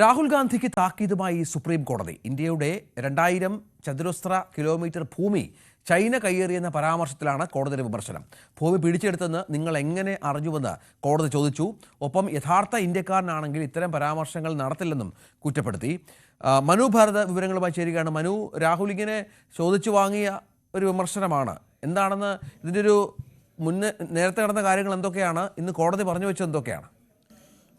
രാഹുൽ ഗാന്ധിക്ക് താക്കീതുമായി സുപ്രീം കോടതി. ഇന്ത്യയുടെ രണ്ടായിരം ചതുരശ്ര കിലോമീറ്റർ ഭൂമി ചൈന കയ്യേറിയെന്ന പരാമർശത്തിലാണ് കോടതിയുടെ വിമർശനം. ഭൂമി പിടിച്ചെടുത്തെന്ന് നിങ്ങൾ എങ്ങനെ അറിഞ്ഞുവെന്ന് കോടതി ചോദിച്ചു. ഒപ്പം യഥാർത്ഥ ഇന്ത്യക്കാരനാണെങ്കിൽ ഇത്തരം പരാമർശങ്ങൾ നടത്തില്ലെന്നും കുറ്റപ്പെടുത്തി. മനു ഭാരത വിവരങ്ങളുമായി ചേരുകയാണ്. മനു രാഹുൽ ഇങ്ങനെ ചോദിച്ചു വാങ്ങിയ ഒരു വിമർശനമാണ്. എന്താണെന്ന് ഇതിന്റെ ഒരു മുന്നേ നേരത്തെ നടന്ന കാര്യങ്ങൾ എന്തൊക്കെയാണ്? ഇന്ന് കോടതി പറഞ്ഞു വെച്ചത് എന്തൊക്കെയാണ്?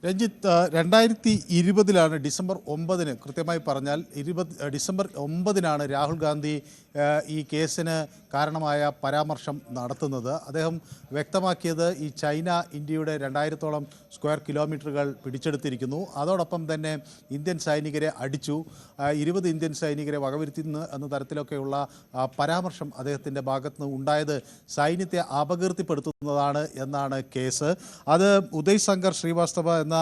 രഞ്ജിത്ത് രണ്ടായിരത്തി ഇരുപതിലാണ് ഡിസംബർ ഒമ്പതിന് കൃത്യമായി പറഞ്ഞാൽ ഇരുപത് ഡിസംബർ ഒമ്പതിനാണ് രാഹുൽ ഗാന്ധി ഈ കേസിന് കാരണമായ പരാമർശം നടത്തുന്നത്. അദ്ദേഹം വ്യക്തമാക്കിയത് ഈ ചൈന ഇന്ത്യയുടെ രണ്ടായിരത്തോളം സ്ക്വയർ കിലോമീറ്ററുകൾ പിടിച്ചെടുത്തിരിക്കുന്നു. അതോടൊപ്പം തന്നെ ഇന്ത്യൻ സൈനികരെ അടിച്ചു. ഇരുപത് ഇന്ത്യൻ സൈനികരെ വകവരുത്തുന്നു എന്ന തരത്തിലൊക്കെയുള്ള പരാമർശം അദ്ദേഹത്തിന്റെ ഭാഗത്ത് നിന്ന് ഉണ്ടായത് സൈന്യത്തെ അപകീർത്തിപ്പെടുത്തുന്നതാണ് എന്നാണ് കേസ്. അത് ഉദയ് ശങ്കർ ശ്രീവാസ്തവ എന്ന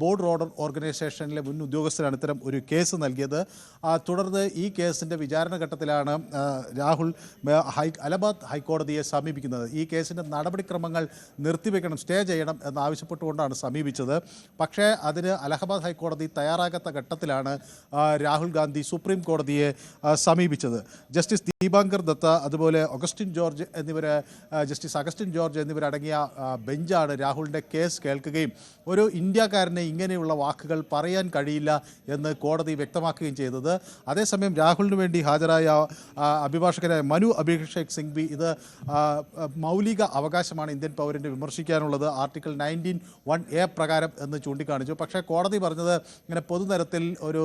ബോർഡ് റോഡർ ഓർഗനൈസേഷനിലെ മുൻ ഉദ്യോഗസ്ഥരാണ് ഇത്തരം ഒരു കേസ് നൽകിയത്. തുടർന്ന് ഈ കേസിന്റെ വിചാരണ ഘട്ടത്തിലാണ് രാഹുൽ ഹൈ അലഹബാദ് ഹൈക്കോടതിയെ സമീപിക്കുന്നത്. ഈ കേസിന്റെ നടപടിക്രമങ്ങൾ നിർത്തിവെക്കണം സ്റ്റേ ചെയ്യണം എന്നാവശ്യപ്പെട്ടുകൊണ്ടാണ് സമീപിച്ചത്. പക്ഷേ അതിന് അലഹബാദ് ഹൈക്കോടതി തയ്യാറാകാത്ത ഘട്ടത്തിലാണ് രാഹുൽ ഗാന്ധി സുപ്രീം കോടതിയെ സമീപിച്ചത്. ജസ്റ്റിസ് ദീപാങ്കർ ദത്ത അതുപോലെ ഒഗസ്റ്റിൻ ജോർജ് എന്നിവർ ജസ്റ്റിസ് അഗസ്റ്റിൻ ജോർജ് എന്നിവരടങ്ങിയ ബെഞ്ചാണ് രാഹുലിന്റെ കേസ് കേൾക്കുകയും ഒരു ഇന്ത്യക്കാരനെ ഇങ്ങനെയുള്ള വാക്കുകൾ പറയാൻ കഴിയില്ല എന്ന് കോടതി വ്യക്തമാക്കുകയും ചെയ്തത്. അതേസമയം രാഹുലിന് വേണ്ടി ഹാജരായ അഭിഭാഷകരായ മനു അഭിഷേക് സിംഗ്വി ഇത് മൗലിക അവകാശമാണ് ഇന്ത്യൻ പൗരന്റെ വിമർശിക്കാനുള്ളത്. ആർട്ടിക്കിൾ നയന്റീൻ വൺ എ പ്രകാരം എന്ന് ചൂണ്ടിക്കാണിച്ചു. പക്ഷേ കോടതി പറഞ്ഞത് ഇങ്ങനെ പൊതുതരത്തിൽ ഒരു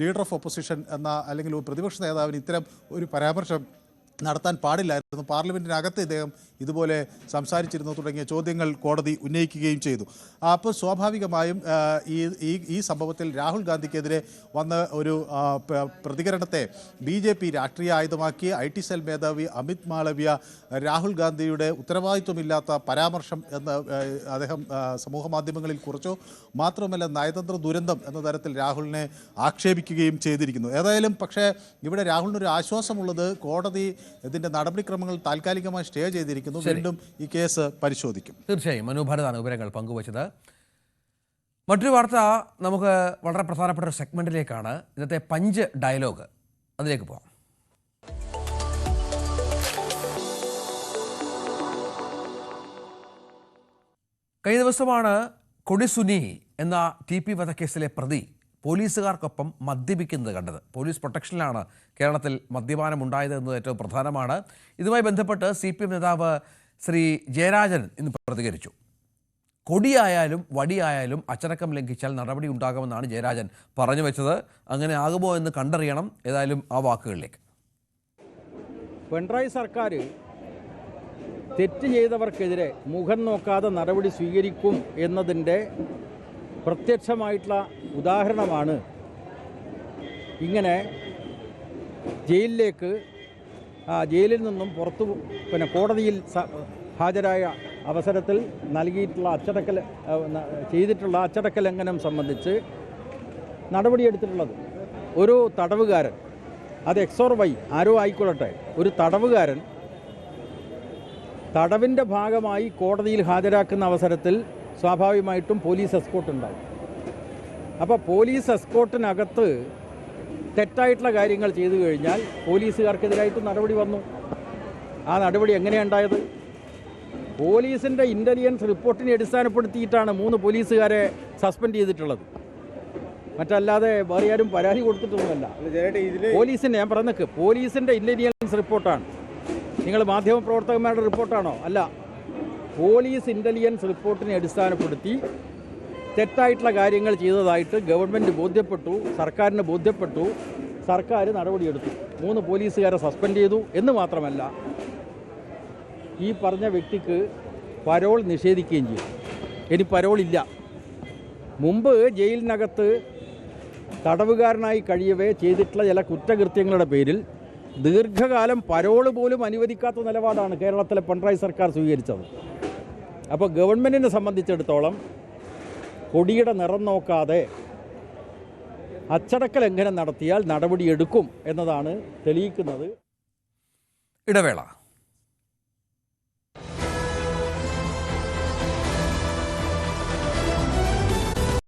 ലീഡർ ഓഫ് ഒപ്പോസിഷൻ എന്ന അല്ലെങ്കിൽ പ്രതിപക്ഷ നേതാവിന് ഇത്തരം ഒരു പരാമർശം നടത്താൻ പാടില്ലായിരുന്നു. പാർലമെന്റിനകത്ത് ഇദ്ദേഹം ഇതുപോലെ സംസാരിച്ചിരുന്നു തുടങ്ങിയ ചോദ്യങ്ങൾ കോടതി ഉന്നയിക്കുകയും ചെയ്തു. അപ്പോൾ സ്വാഭാവികമായും ഈ ഈ ഈ സംഭവത്തിൽ രാഹുൽ ഗാന്ധിക്കെതിരെ വന്ന ഒരു പ്രതികരണത്തെ ബി ജെ പി രാഷ്ട്രീയ ആയുധമാക്കി. ഐ ടി സെൽ മേധാവി അമിത് മാളവ്യ രാഹുൽ ഗാന്ധിയുടെ ഉത്തരവാദിത്വമില്ലാത്ത പരാമർശം എന്ന് അദ്ദേഹം സമൂഹ മാധ്യമങ്ങളിൽ കുറിച്ചു. മാത്രമല്ല നയതന്ത്ര ദുരന്തം എന്ന തരത്തിൽ രാഹുലിനെ ആക്ഷേപിക്കുകയും ചെയ്തിരിക്കുന്നു. ഏതായാലും പക്ഷേ ഇവിടെ രാഹുലിനൊരു ആശ്വാസമുള്ളത് കോടതി ഇതിന്റെ നടപടിക്രമങ്ങൾ താൽക്കാലികമായി സ്റ്റേ ചെയ്തിരിക്കുന്നു. വീണ്ടും ഈ കേസ് പരിശോധിക്കും. തീർച്ചയായും. മനോഭാരതാണ് വിവരങ്ങൾ പങ്കുവച്ചത്. മറ്റൊരു വാർത്ത നമുക്ക് വളരെ പ്രധാനപ്പെട്ട ഒരു സെഗ്മെന്റിലേക്കാണ്. ഇന്നത്തെ പഞ്ച് ഡയലോഗ്. അതിലേക്ക് പോകാം. കഴിഞ്ഞ ദിവസമാണ് കൊടിസുനി എന്ന ടി പി വധക്കേസിലെ പ്രതി പോലീസുകാർക്കൊപ്പം മദ്യപിക്കുന്നത് കണ്ടത്. പോലീസ് പ്രൊട്ടക്ഷനിലാണ് കേരളത്തിൽ മദ്യപാനം ഉണ്ടായത് എന്നത് ഏറ്റവും പ്രധാനമാണ്. ഇതുമായി ബന്ധപ്പെട്ട് സി പി എം നേതാവ് ശ്രീ ജയരാജൻ ഇന്ന് പ്രതികരിച്ചു. കൊടിയായാലും വടിയായാലും അച്ചടക്കം ലംഘിച്ചാൽ നടപടി ഉണ്ടാകുമെന്നാണ് ജയരാജൻ പറഞ്ഞു വെച്ചത്. അങ്ങനെ ആകുമോ എന്ന് കണ്ടറിയണം ഏതായാലും ആ വാക്കുകളിലേക്ക്. പിണറായി സർക്കാർ തെറ്റ് ചെയ്തവർക്കെതിരെ മുഖം നോക്കാതെ നടപടി സ്വീകരിക്കും എന്നതിന്റെ പ്രത്യക്ഷമായിട്ടുള്ള ഉദാഹരണമാണ് ഇങ്ങനെ ജയിലിലേക്ക് ആ, ജയിലിൽ നിന്നും പുറത്തു പിന്നെ കോടതിയിൽ ഹാജരായ അവസരത്തിൽ നൽകിയിട്ടുള്ള അച്ചടക്ക ല- ആ, ന- ചെയ്തിട്ടുള്ള അച്ചടക്ക ലംഘനം സംബന്ധിച്ച് നടപടിയെടുത്തിട്ടുള്ളത്. ഒരു തടവുകാരൻ അത് എക്സോർ വൈ ആരോ ആയിക്കൊള്ളട്ടെ. ഒരു തടവുകാരൻ തടവിന്റെ ഭാഗമായി കോടതിയിൽ ഹാജരാക്കുന്ന അവസരത്തിൽ സ്വാഭാവികമായിട്ടും പോലീസ് എസ്കോട്ട് ഉണ്ടാവും. അപ്പോൾ പോലീസ് എസ്കോട്ടിനകത്ത് തെറ്റായിട്ടുള്ള കാര്യങ്ങൾ ചെയ്തു കഴിഞ്ഞാൽ പോലീസുകാർക്കെതിരായിട്ട് നടപടി വന്നു. ആ നടപടി എങ്ങനെയുണ്ടായത് പോലീസിന്റെ ഇന്റലിജൻസ് റിപ്പോർട്ടിനെ അടിസ്ഥാനപ്പെടുത്തിയിട്ടാണ് മൂന്ന് പോലീസുകാരെ സസ്പെൻഡ് ചെയ്തിട്ടുള്ളത്. മറ്റല്ലാതെ വേറെ ആരും പരാതി കൊടുത്തിട്ടൊന്നുമല്ല. പോലീസിന്റെ ഞാൻ പറഞ്ഞേക്ക് പോലീസിന്റെ ഇന്റലിജൻസ് റിപ്പോർട്ടാണ്. നിങ്ങൾ മാധ്യമ പ്രവർത്തകന്മാരുടെ റിപ്പോർട്ടാണോ? അല്ല. പോലീസ് ഇന്റലിജൻസ് റിപ്പോർട്ടിനെ അടിസ്ഥാനപ്പെടുത്തി തെറ്റായിട്ടുള്ള കാര്യങ്ങൾ ചെയ്തതായിട്ട് ഗവൺമെന്റ് ബോധ്യപ്പെട്ടു സർക്കാരിന് ബോധ്യപ്പെട്ടു സർക്കാർ നടപടിയെടുത്തു. മൂന്ന് പോലീസുകാരെ സസ്പെൻഡ് ചെയ്തു എന്ന് മാത്രമല്ല ഈ പറഞ്ഞ വ്യക്തിക്ക് പരോൾ നിഷേധിക്കുകയും ചെയ്തു. ഇനി പരോൾ ഇല്ല മുമ്പ് ജയിലിനകത്ത് തടവുകാരനായി കഴിയവേ ചെയ്തിട്ടുള്ള ചില കുറ്റകൃത്യങ്ങളുടെ പേരിൽ ദീർഘകാലം പരോൾ പോലും അനുവദിക്കാത്ത നിലപാടാണ് കേരളത്തിലെ പിണറായി സർക്കാർ സ്വീകരിച്ചത്. അപ്പോൾ ഗവൺമെന്റിനെ സംബന്ധിച്ചിടത്തോളം കൊടിയുടെ നിറം നോക്കാതെ അച്ചടക്കൽ എങ്ങനെ നടത്തിയാൽ നടപടിയെടുക്കും എന്നതാണ് തെളിയിക്കുന്നത്. ഇടവേള.